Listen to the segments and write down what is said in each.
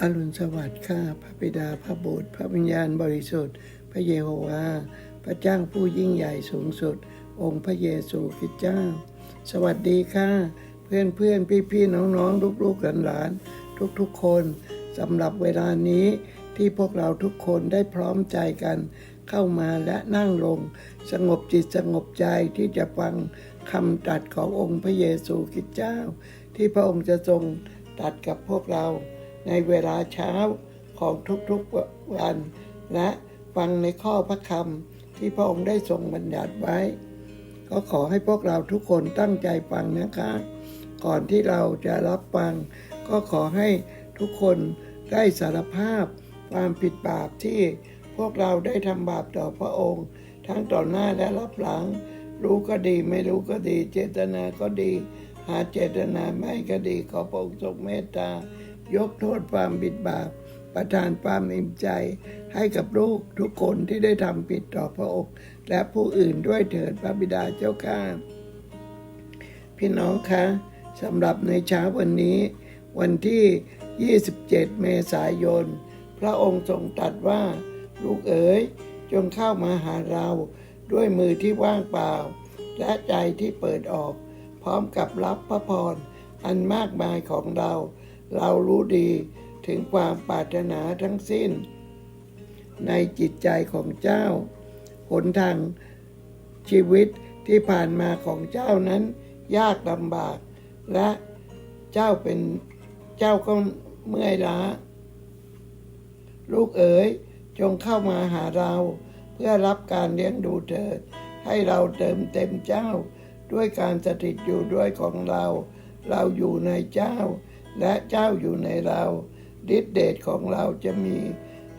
อรุณสวัสดิ์ข้าพระบิดาพระบุตร พระวิญญาณบริสุทธิ์ พระเยโฮวาห์พระเจ้าผู้ยิ่งใหญ่สูงสุด องค์พระเยซูคริสต์เจ้า สวัสดีค่ะ เพื่อนเพื่อนพี่พี่ๆน้องๆลูกๆหลานๆทุกๆคนสำหรับเวลานี้ที่พวกเราทุกคนได้พร้อมใจกัน เข้ามาและนั่งลง สงบจิตสงบใจที่จะฟังคำตรัสขององค์พระเยซูคริสต์เจ้า ที่พระองค์จะทรงตรัสกับพวกเรา ในเวลาเช้าของทุกๆวัน และฟังในข้อพระคำที่พระองค์ได้ทรงบัญญัติไว้ ก็ขอให้พวกเราทุกคนตั้งใจฟังนะคะ ก่อนที่เราจะรับฟัง ก็ขอให้ทุกคนได้สารภาพความผิดบาปที่พวกเราได้ทำบาปต่อพระองค์ ทั้งต่อหน้าและรับหลัง รู้ก็ดีไม่รู้ก็ดี เจตนาก็ดี หาเจตนาไม่ก็ดีขอพระองค์ทรงเมตตา ยกโทษความผิดบาป ประทานความอิ่มใจ ให้กับลูกทุกคนที่ได้ทำผิดต่อพระองค์ และผู้อื่นด้วยเถิดพระบิดาเจ้าข้าพี่น้องคะสำหรับในเช้าวันนี้ วันที่ 27 เมษายน พระองค์ทรงตรัสว่า ลูกเอ๋ยจงเข้ามาหาเราด้วยมือที่ว่างเปล่า และใจที่เปิดออก พร้อมกับรับพระพรอันมากมายของเรา เรารู้ดีถึงความปรารถนาทั้งสิ้น ในจิตใจของเจ้า หนทางชีวิตที่ผ่านมาของเจ้านั้น ยากลำบาก และเจ้าเป็นเจ้าก็เมื่อยล้า ลูกเอ๋ยจงเข้ามาหาเรา เพื่อรับการเลี้ยงดูเถิด ให้เราเติมเต็มเจ้า ด้วยการสถิตอยู่ด้วยของเรา เราอยู่ในเจ้า และเจ้าอยู่ในเราฤทธิเดชของเราจะมี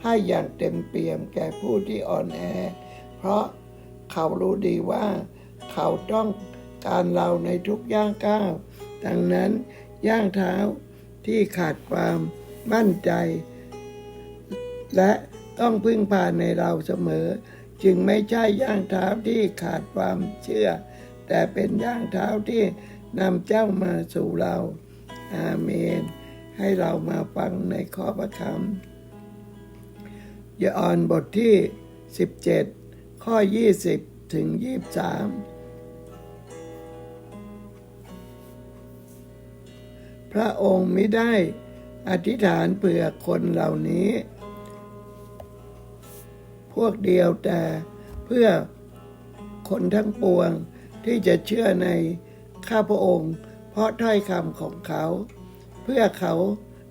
ให้อย่างเต็มเปี่ยมแก่ผู้ที่อ่อนแอ เพราะเขารู้ดีว่าเขาต้องการเราในทุกย่างก้าว ดังนั้นย่างเท้าที่ขาดความมั่นใจ และต้องพึ่งพาในเราเสมอ จึงไม่ใช่ย่างเท้าที่ขาดความเชื่อ แต่เป็นย่างเท้าที่นำเจ้ามาสู่เรา อาเมน ให้เรามาฟังในข้อพระคำยาออนบทที่ 17 ข้อ 20 ถึง 23 พระองค์ไม่ได้อธิษฐานเผื่อคนเหล่านี้ พวกเดียวแต่เพื่อคนทั้งปวงที่จะเชื่อในข้าพระองค์ เพราะถ้อยคำของเขา เพื่อเขา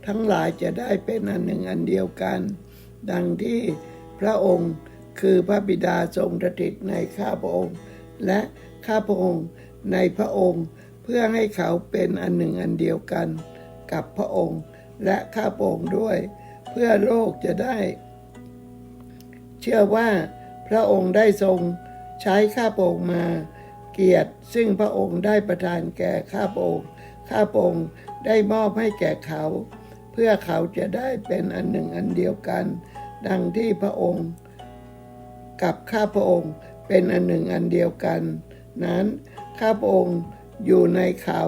ทั้งหลายจะได้เป็นอันหนึ่งอันเดียวกัน ดังที่พระองค์คือพระบิดาทรงสถิตในข้าพระองค์ และข้าพระองค์ในพระองค์เพื่อให้เขาเป็นอันหนึ่งอันเดียวกัน กับพระองค์และข้าพระองค์ด้วย เพื่อโลกจะได้ เชื่อว่าพระองค์ได้ทรงใช้ข้าพระองค์มา เกียรติ ซึ่งพระองค์ได้ประทานแก่ข้าพระองค์ข้าพระองค์ได้มอบให้แก่เขา เพื่อเขาจะได้เป็นอันหนึ่งอันเดียวกัน ดังที่พระองค์ กับข้าพระองค์เป็นอันหนึ่งอันเดียวกัน นั้นข้าพระองค์อยู่ในเขา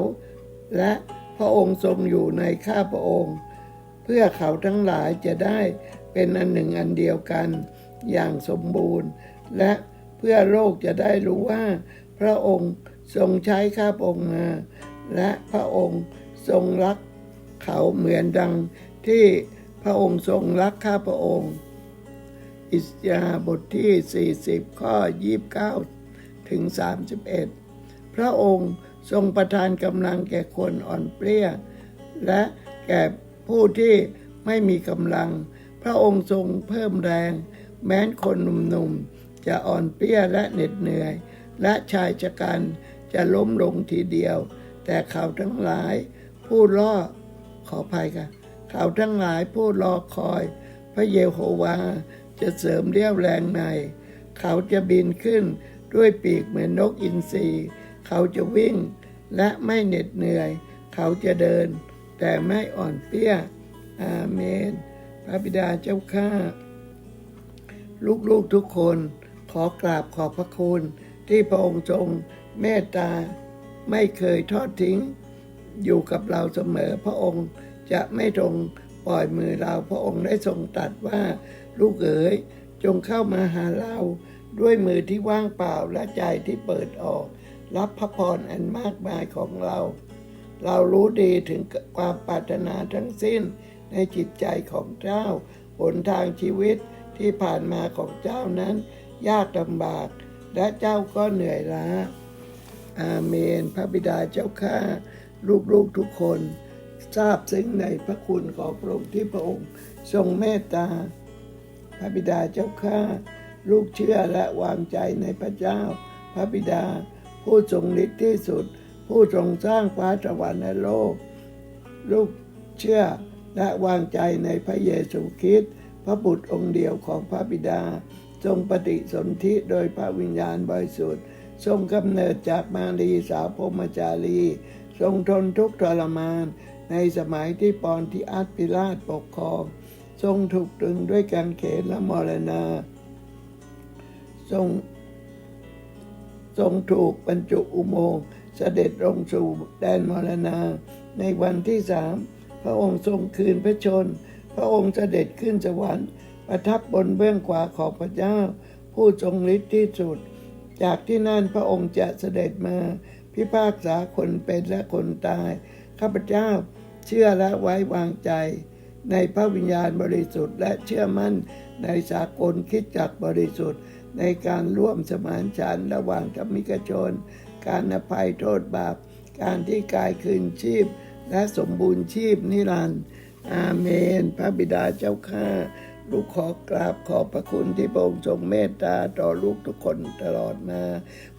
และพระองค์ทรงอยู่ในข้าพระองค์ เพื่อเขาทั้งหลายจะได้เป็นอันหนึ่งอันเดียวกัน อย่างสมบูรณ์ และเพื่อโลกจะได้รู้ว่า พระองค์ทรงใช้ข้าพระองค์มาและพระองค์ทรงรักเขาเหมือนดังที่พระองค์ทรงรักข้าพระองค์ อิสยาบทที่ 40 ข้อ 29 ถึง 31 พระองค์ทรงประทานกำลังแก่คนอ่อนเปรี้ย และแก่ผู้ที่ไม่มีกำลัง พระองค์ทรงเพิ่มแรง แม้นคนหนุ่มๆ จะอ่อนเปรี้ยและเหน็ดเหนื่อย และชายชะกันจะล้มลงทีเดียว แต่เขาทั้งหลาย ผู้ล่อขออภัยค่ะเขาทั้งหลายผู้รอคอย พระเยโฮวาจะเสริมเรี่ยวแรงใน เขาจะบินขึ้นด้วยปีกเหมือนนกอินทรีเขาจะวิ่งและไม่เหน็ดเหนื่อย เขาจะเดิน แต่ไม่อ่อนเปี้ย อาเมน พระบิดาเจ้าข้า ลูกๆทุกคนขอกราบขอบพระคุณ ที่พระองค์ทรงเมตตาไม่เคยทอดทิ้ง อยู่กับเราเสมอพระองค์จะไม่ทรงปล่อยมือเราพระองค์ได้ทรงตรัสว่าลูกเอ๋ยจงเข้ามาหาเราด้วยมือที่ว่างเปล่าและใจที่เปิดออก รับพระพรอันมากมายของเรา เรารู้ดีถึงความปรารถนาทั้งสิ้นในจิตใจของเจ้า หนทางชีวิตที่ผ่านมาของเจ้านั้น ยากลำบาก และเจ้าก็เหนื่อยล้า อาเมน พระบิดาเจ้าข้าลูกๆทุกคน ทราบซึ้งในพระคุณของพระองค์ที่พระองค์ทรงเมตตา พระบิดาเจ้าข้าลูกเชื่อและวางใจในพระเจ้า พระบิดา ผู้ทรงฤทธิ์ที่สุด ผู้ทรงสร้างฟ้าสวรรค์และโลก ลูกเชื่อและวางใจในพระเยซูคริสต์พระบุตรองค์เดียวของพระบิดา ทรงปฏิสนธิโดยพระวิญญาณบริสุทธิ์ทรงกำเนิดจากมารีสาวพรหมจารี ทรงทนทุกข์ทรมาน ในสมัยที่ปอนที่อาตปิลาตปกครอง ทรงถูกตรึงด้วยกางเขนและมรณา ทรงทรงถูกบรรจุอุโมงค์เสด็จลงสู่แดนมรณา ในวันที่สามพระองค์ทรงคืนพระชน พระองค์เสด็จขึ้นสวรรค์ ประทับบนเบื้องขวาของพระเจ้า ผู้ทรงฤทธิ์ที่สุด จากที่นั่นพระองค์จะเสด็จมา พิพากษาคนเป็นและคนตาย ข้าพเจ้าเชื่อและไว้วางใจ ในพระวิญญาณบริสุทธิ์ และเชื่อมั่นในสากลคิดจักบริสุทธิ์ ในการร่วมสมานฉันระหว่างธรรมิกชน การอภัยโทษบาป การที่กายคืนชีพ และสมบูรณ์ชีพนิรันดร์อาเมน พระบิดาเจ้าข้า ลูกขอกราบขอบพระคุณที่พระองค์ทรงเมตตาต่อลูกทุกคนตลอดมา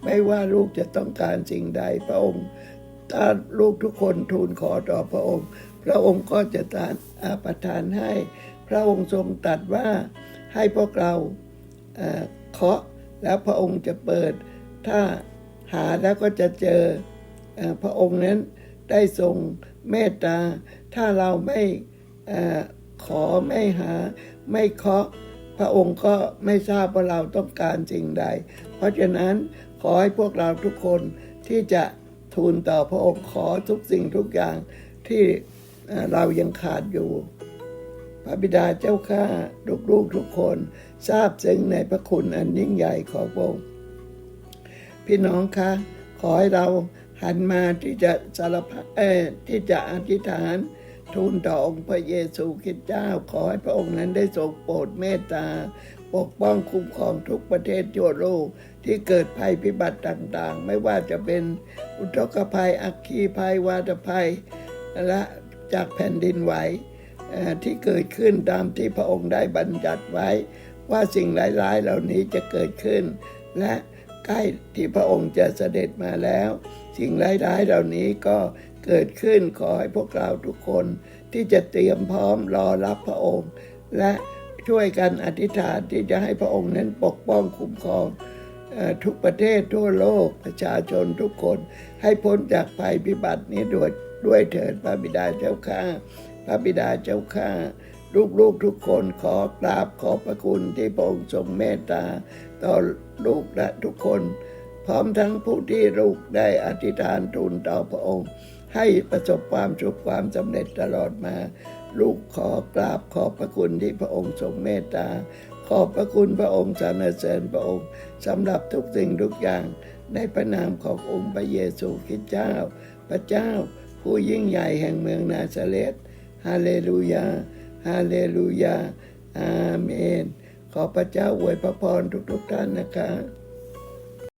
ไม่ว่าลูกจะต้องการสิ่งใดพระองค์ถ้าลูกทุกคนทูลขอต่อพระองค์ พระองค์ก็จะตานอาประทานให้ พระองค์ทรงตรัสว่าให้พวกเราเอ่อเคาะแล้วพระองค์จะเปิด ถ้าหาแล้วก็จะเจออพระองค์นั้นได้ทรงเมตตา ถ้าเราไม่ ขอไม่หา ไม่เคาะพระองค์ก็ไม่ทราบว่าเราต้องการสิ่งใด เพราะฉะนั้นขอให้พวกเราทุกคนที่จะทูลต่อพระองค์ขอทุกสิ่งทุกอย่างที่เรายังขาดอยู่ พระบิดาเจ้าข้าลูกๆทุกคนทราบซึ้งในพระคุณอันยิ่งใหญ่ของพระองค์พี่น้องคะขอให้เราหันมาที่จะสารพัดที่จะอธิษฐาน ทูลต่อองค์พระเยซูคริสต์เจ้า ขอให้พระองค์นั้นได้ทรงโปรดเมตตา ปกป้องคุ้มครองทุกประเทศทั่วโลกที่เกิดภัยพิบัติต่างๆ ไม่ว่าจะเป็นอุทกภัย อัคคีภัย วาตภัย และจากแผ่นดินไหวที่เกิดขึ้นตามที่พระองค์ได้บัญญัติไว้ ว่าสิ่งร้ายๆเหล่านี้จะเกิดขึ้น และใกล้ที่พระองค์จะเสด็จมาแล้ว สิ่งร้ายๆเหล่านี้ก็ เกิดขึ้นขอให้พวกเราทุกคนที่จะเตรียมพร้อมรอรับพระองค์ และช่วยกันอธิษฐานที่จะให้พระองค์นั้นปกป้องคุ้มครองทุกประเทศทั่วโลกประชาชนทุกคนให้พ้นจากภัยพิบัตินี้ด้วยด้วยเถิดพระบิดาเจ้าข้าพระบิดาเจ้าข้าลูกๆทุกคนขอกราบขอบพระคุณที่พระองค์ทรงเมตตา ต่อลูกและทุกคน พร้อมทั้งผู้ที่ลูกได้อธิษฐานทูลต่อพระองค์ ให้ประสบความสุขความสำเร็จตลอดมา ลูกขอกราบขอบพระคุณที่พระองค์ทรงเมตตา ขอบพระคุณพระองค์สรรเสริญพระองค์สำหรับทุกสิ่งทุกอย่าง ในพระนามขององค์พระเยซูคริสต์เจ้า พระเจ้า ผู้ยิ่งใหญ่แห่งเมืองนาซาเรตฮาเลลูยา ฮาเลลูยา อาเมน ขอพระเจ้าอวยพระพรทุกๆท่านนะคะ